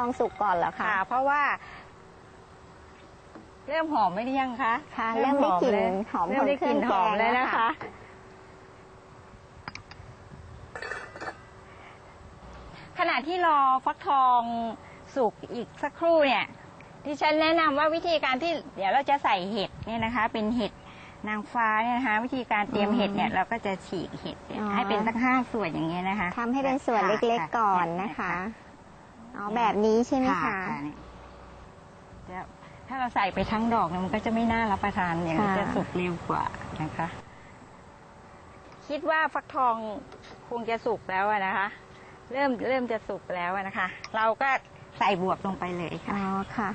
องสุกก่อนเหรอคะ ค่ะ เพราะว่า เริ่มหอมไหม่ได้ยังคะค่ะเริ่มได้กลิ่นแล้วหอมเริ่มได้กลิ่นหอมของเครื่องแกงแล้วแล้วนะค่ะคะ ขณะที่รอฟักทองสุกอีกสักครู่เนี่ยที่ฉันแนะนำว่าวิธีการที่เดี๋ยวเราจะใส่เห็ดเนี่ยนะคะ เป็นเห็ดนางฟ้าเนี่ยนะคะ วิธีการเตรียมเห็ดเนี่ยเราก็จะฉีกเห็ดเนี่ยให้เป็นสักห้าส่วนอย่างเงี้ยนะคะทำให้เป็นส่วนเล็กๆก่อนนะคะ อ๋อแบบนี้ใช่ไหมคะเนี่ยเดี๋ยวถ้าเราใส่ไปทั้งดอกเนี่ยมันก็จะไม่น่ารับประทานอย่างนี้ค่ะ จะสุกเร็วกว่านะคะ คิดว่าฟักทองคงจะสุกแล้วอะนะคะ เริ่มเริ่มจะสุกแล้วอะนะคะ เราก็ใส่บวบลงไปเลยอ๋ค่ะอค่ะ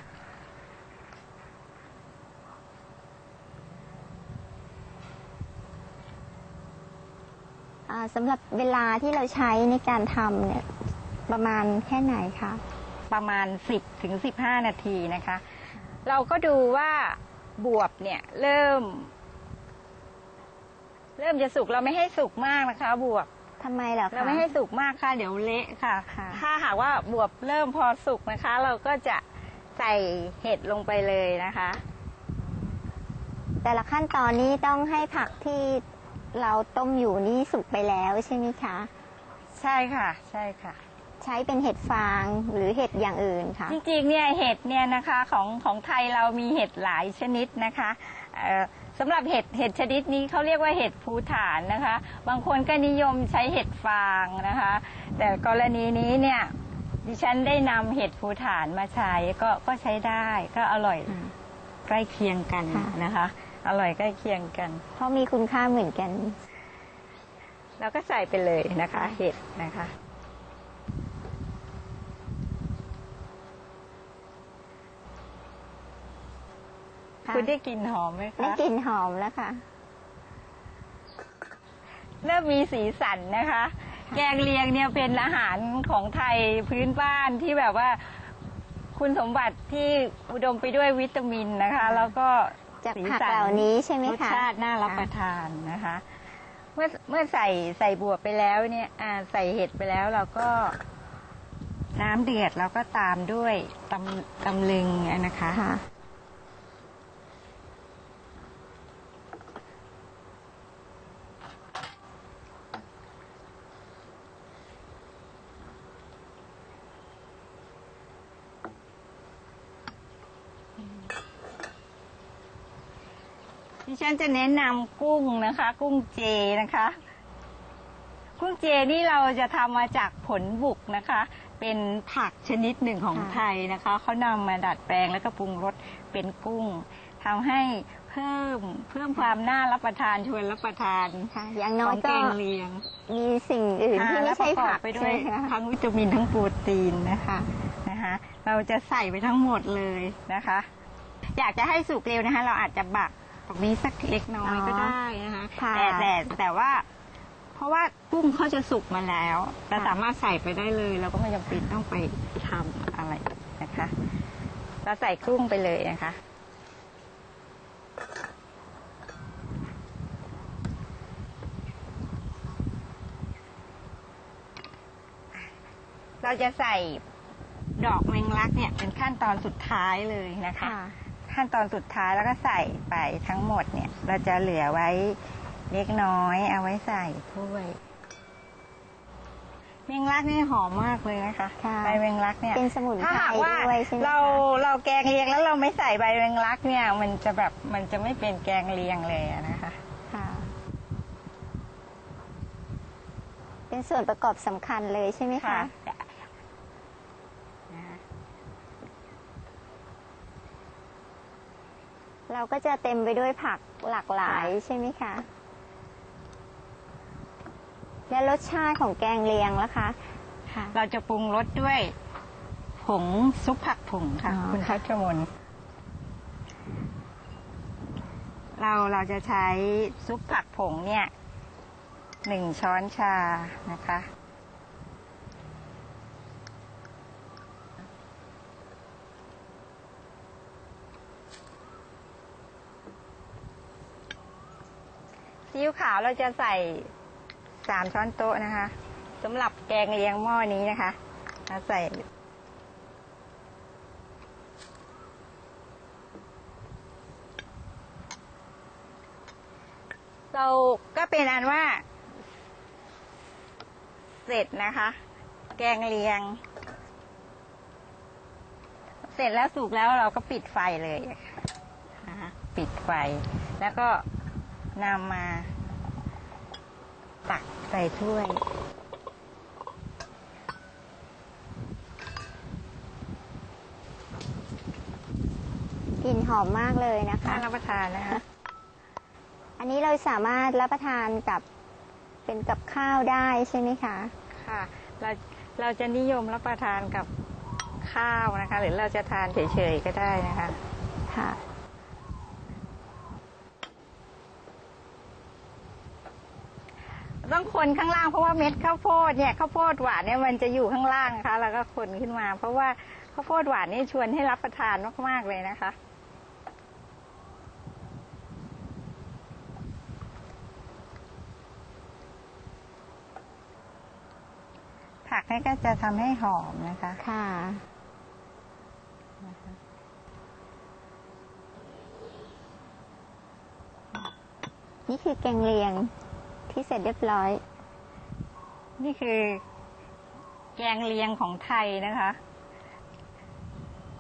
อ่าสำหรับเวลาที่เราใช้ในการทำเนี่ย ประมาณแค่ไหนคะ ประมาณ 10ถึง15 นาทีนะคะ เราก็ดูว่าบวบเนี่ยเริ่ม เริ่มจะสุกเราไม่ให้สุกมากนะคะ บวบทำไมเหรอคะเราไม่ให้สุกมากค่ะ เดี๋ยวเละค่ะ ค่ะ ถ้าหากว่าบวบเริ่มพอสุกนะคะ เราก็จะใส่เห็ดลงไปเลยนะคะ แต่ละขั้นตอนนี้ต้องให้ผักที่เราต้มอยู่นี่สุกไปแล้วใช่ไหมคะ ใช่ค่ะ ใช่ค่ะ ใช้เป็นเห็ดฟางหรือเห็ดอย่างอื่นค่ะ จริงๆเนี่ยเห็ดเนี่ยนะคะของของไทยเรามีเห็ดหลายชนิดนะคะเอ่อสำหรับเห็ดเห็ดชนิดนี้เขาเรียกว่าเห็ดภูฐานนะคะ บางคนก็นิยมใช้เห็ดฟางนะคะ แต่กรณีนี้เนี่ยดิฉันได้นำเห็ดภูฐานมาใช้ก็ก็ใช้ได้ก็อร่อยอืมใกล้เคียงกันค่ะ นะคะ อร่อยใกล้เคียงกัน เพราะมีคุณค่าเหมือนกัน เราก็ใส่ไปเลยนะคะ เห็ดนะคะ ค่ะคุณได้กลิ่นหอมไหมได้คะกลิ่นหอมแล้วค่ะ เริ่มมีสีสันนะคะ แกงเลียงเนี่ยเป็นอาหารของไทยพื้นบ้านที่แบบว่า คุณสมบัติที่อุดมไปด้วยวิตามินนะคะ แล้วก็จากสีผักสันเหล่านี้ใช่ไหมรสคะชาติน่ารับประทานนะคะ เมื่อเมื่อใส่ใส่บวบไปแล้วเนี่ยอ่าใส่เห็ดไปแล้วเราก็น้ำเดือดเราก็ตามด้วยตำตำลึงนะคะ ดิฉันจะแนะนำกุ้งนะคะ กุ้งเจนะคะ กุ้งเจนี่เราจะทำมาจากผลบุกนะคะ เป็นผักชนิดหนึ่งของค่ะไทยนะคะเขานำมาดัดแปลงแล้วก็ปรุงรสเป็นกุ้งทำให้เพิ่มเพิ่มความน่ารับประทานชวนรับประทานค่ะอย่างน้ขออยงแกก็งเลียงมีสิ่งอื่นที่อ่าไม่และใช่ประกอบผักไปด้ใช่วยไหมคะทั้งวิตามินทั้งโปรตีนนะคะนะคะ เราจะใส่ไปทั้งหมดเลยนะคะ อยากจะให้สุกเร็วนะคะ เราอาจจะบัก ตรงนี้สักเล็กน้อยก็ได้นะคะค่ะ แต่แต่แต่ว่า เพราะว่ากุ้งเขาจะสุกมาแล้วเราสามารถใส่ไปได้เลยเราก็ไม่จำเป็นต้องไปทำอะไรนะคะ เราใส่กุ้งไปเลยนะคะเราจะใส่ดอกแมงลักเนี่ยเป็นขั้นตอนสุดท้ายเลยนะคะค่ะ ขั้นตอนสุดท้ายแล้วก็ใส่ไปทั้งหมดเนี่ย เราจะเหลือไว้เล็กน้อยเอาไว้ใส่ถ้วยเมงลักนี่หอมมากเลยนะคะค่ะใบเมงลักเนี่ยเป็นสมุนไพรถ้าหากว่าด้วยใช่ไหมคะเราเราแกงเลียงแล้วเราไม่ใส่ใบเมงลักเนี่ย มันจะแบบมันจะไม่เป็นแกงเลียงเลยอะนะคะ ค่ะ เป็นส่วนประกอบสำคัญเลยใช่ไหมคะนะคะ เราก็จะเต็มไปด้วยผักหลากหลายใช่ไหมคะ และรสชาติของแกงเลียงล่ะคะค่ะเราจะปรุงรสด้วยผงซุปผักผงค่ะอ๋อคุณพัชมนเราเราจะใช้ซุปผักผงเนี่ยหนึ่งช้อนชานะคะ ซีอิ๊วขาวเราจะใส่สามช้อนโต๊ะนะคะสำหรับแกงเลียงหม้อนี้นะคะเราใส่ เราก็เป็นอันว่า เสร็จนะคะ แกงเลียง เสร็จแล้วสุกแล้วเราก็ปิดไฟเลยปิดไฟแล้วก็ นำมา ตักใส่ถ้วย กลิ่นหอมมากเลยนะคะ น่ารับประทานนะคะ อันนี้เราสามารถรับประทานกับเป็นกับข้าวได้ใช่ไหมคะ ค่ะ เราเราจะนิยมรับประทานกับข้าวนะคะ หรือเราจะทานเฉยๆก็ได้นะคะ ค่ะ ต้องคนข้างล่างเพราะว่าเม็ดข้าวโพดเนี่ยข้าวโพดหวานเนี่ยมันจะอยู่ข้างล่างนะคะ แล้วก็คนขึ้นมา เพราะว่าข้าวโพดหวานนี่ชวนให้รับประทานมากๆเลยนะคะผักนี่ก็จะทำให้หอมนะคะ ค่ะ นี่คือแกงเลียง ที่เสร็จเรียบร้อย นี่คือ แกงเลียงของไทยนะคะ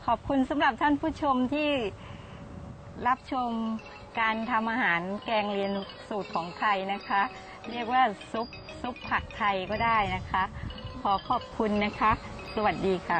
ขอบคุณสำหรับท่านผู้ชมที่รับชมการทำอาหารแกงเลียงสูตรของไทยนะคะ เรียกว่าซุปซุปผักไทยก็ได้นะคะ ขอขอบคุณนะคะ สวัสดีค่ะ